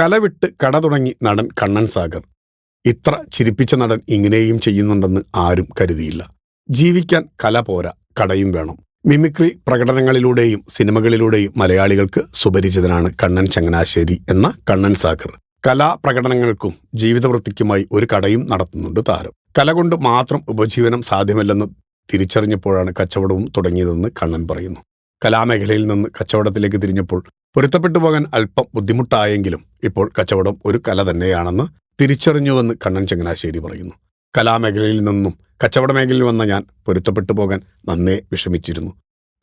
കലവിട്ട് കട തുടങ്ങി നടൻ കണ്ണൻ സാഗർ. ഇത്ര ചിരിപ്പിച്ച നടൻ ഇങ്ങനെയും ചെയ്യുന്നുണ്ടെന്ന് ആരും കരുതിയില്ല. ജീവിക്കാൻ കല പോരാ കടയും വേണം. മിമിക്രി പ്രകടനങ്ങളിലൂടെയും സിനിമകളിലൂടെയും മലയാളികൾക്ക് സുപരിചിതനാണ് കണ്ണൻ ചങ്ങനാശ്ശേരി എന്ന കണ്ണൻ സാഗർ. കലാപ്രകടനങ്ങൾക്കും ജീവിതവൃത്തിക്കുമായി ഒരു കടയും നടത്തുന്നുണ്ട് താരം. കല കൊണ്ട് മാത്രം ഉപജീവനം സാധ്യമല്ലെന്ന് തിരിച്ചറിഞ്ഞപ്പോഴാണ് കച്ചവടവും തുടങ്ങിയതെന്ന് കണ്ണൻ പറയുന്നു. കലാമേഖലയിൽ നിന്ന് കച്ചവടത്തിലേക്ക് തിരിഞ്ഞപ്പോൾ പൊരുത്തപ്പെട്ടു പോകാൻ അല്പം ബുദ്ധിമുട്ടായെങ്കിലും ഇപ്പോൾ കച്ചവടം ഒരു കല തന്നെയാണെന്ന് തിരിച്ചറിഞ്ഞുവെന്ന് കണ്ണൻ ചങ്ങനാശ്ശേരി പറയുന്നു. കലാമേഖലയിൽ നിന്നും കച്ചവട മേഖലയിൽ വന്ന ഞാൻ പൊരുത്തപ്പെട്ടു പോകാൻ നന്നേ വിഷമിച്ചിരുന്നു.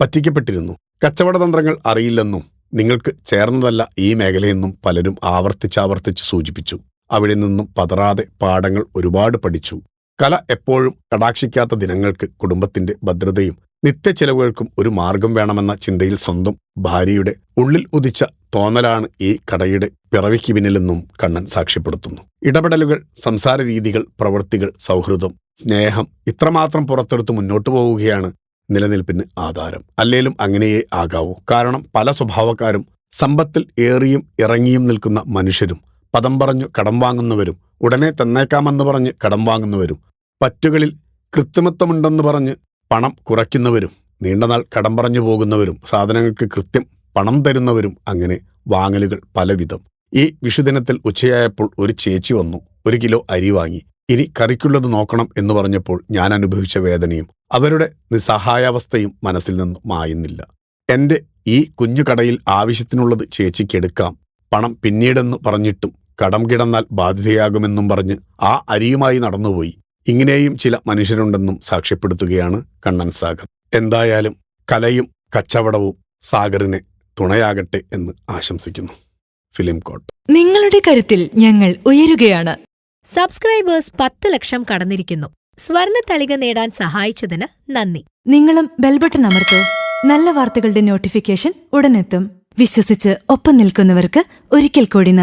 പറ്റിക്കപ്പെട്ടിരുന്നു. കച്ചവട തന്ത്രങ്ങൾ അറിയില്ലെന്നും നിങ്ങൾക്ക് ചേർന്നതല്ല ഈ മേഖലയെന്നും പലരും ആവർത്തിച്ചാവർത്തിച്ച് സൂചിപ്പിച്ചു. അവിടെ നിന്നും പതറാതെ പാഠങ്ങൾ ഒരുപാട് പഠിച്ചു. കല എപ്പോഴും കടാക്ഷിക്കാത്ത ദിനങ്ങൾക്ക് കുടുംബത്തിന്റെ ഭദ്രതയും നിത്യച്ചെലവുകൾക്കും ഒരു മാർഗം വേണമെന്ന ചിന്തയിൽ സ്വന്തം ഭാര്യയുടെ ഉള്ളിൽ ഉദിച്ച തോന്നലാണ് ഈ കടയുടെ പിറവിക്ക് പിന്നിലെന്നും കണ്ണൻ സാക്ഷ്യപ്പെടുത്തുന്നു. ഇടപെടലുകൾ സംസാര രീതികൾ പ്രവൃത്തികൾ സൗഹൃദം സ്നേഹം ഇത്രമാത്രം പുറത്തെടുത്ത് മുന്നോട്ടു പോവുകയാണ് നിലനിൽപ്പിന് ആധാരം. അല്ലേലും അങ്ങനെയേ ആകാവൂ. കാരണം പല സ്വഭാവക്കാരും സമ്പത്തിൽ ഏറിയും ഇറങ്ങിയും നിൽക്കുന്ന മനുഷ്യരും പദം പറഞ്ഞു കടം വാങ്ങുന്നവരും ഉടനെ തന്നേക്കാമെന്ന് പറഞ്ഞ് കടം വാങ്ങുന്നവരും പറ്റുകളിൽ കൃത്രിമത്വമുണ്ടെന്ന് പറഞ്ഞ് പണം കുറയ്ക്കുന്നവരും നീണ്ടനാൾ കടം പറഞ്ഞു പോകുന്നവരും സാധനങ്ങൾക്ക് കൃത്യം പണം തരുന്നവരും അങ്ങനെ വാങ്ങലുകൾ പലവിധം. ഈ വിഷുദിനത്തിൽ ഉച്ചയായപ്പോൾ ഒരു ചേച്ചി വന്നു ഒരു കിലോ അരി വാങ്ങി. ഇനി കറിക്കുള്ളത് നോക്കണം എന്ന് പറഞ്ഞപ്പോൾ ഞാൻ അനുഭവിച്ച വേദനയും അവരുടെ നിസ്സഹായാവസ്ഥയും മനസ്സിൽ നിന്ന് മായുന്നില്ല. എന്റെ ഈ കുഞ്ഞു കടയിൽ ആവശ്യത്തിനുള്ളത് ചേച്ചിക്കെടുക്കാം പണം പിന്നീടെന്ന് പറഞ്ഞിട്ടും കടം കിടന്നാൽ ബാധ്യതയാകുമെന്നും പറഞ്ഞ് ആ അരിയുമായി നടന്നുപോയി. ഇങ്ങനെയും ചില മനുഷ്യരുണ്ടെന്നും സാക്ഷ്യപ്പെടുത്തുകയാണ് കണ്ണൻ സാഗർ. എന്തായാലും കലയും കച്ചവടവും സാഗറിനെ തുണയാകട്ടെ എന്ന് ആശംസിക്കുന്നു. Film court. നിങ്ങളുടെ കരുത്തിൽ ഞങ്ങൾ ഉയരുകയാണ്. സബ്സ്ക്രൈബേഴ്സ് പത്ത് ലക്ഷം കടന്നിരിക്കുന്നു. സ്വർണ തളിക നേടാൻ സഹായിച്ചതിന് നന്ദി. നിങ്ങളും ബെൽബട്ടൺ അമർത്തോ. നല്ല വാർത്തകളുടെ നോട്ടിഫിക്കേഷൻ ഉടനെത്തും. വിശ്വസിച്ച് ഒപ്പം നിൽക്കുന്നവർക്ക് ഒരിക്കൽ കൂടി നന്ദി.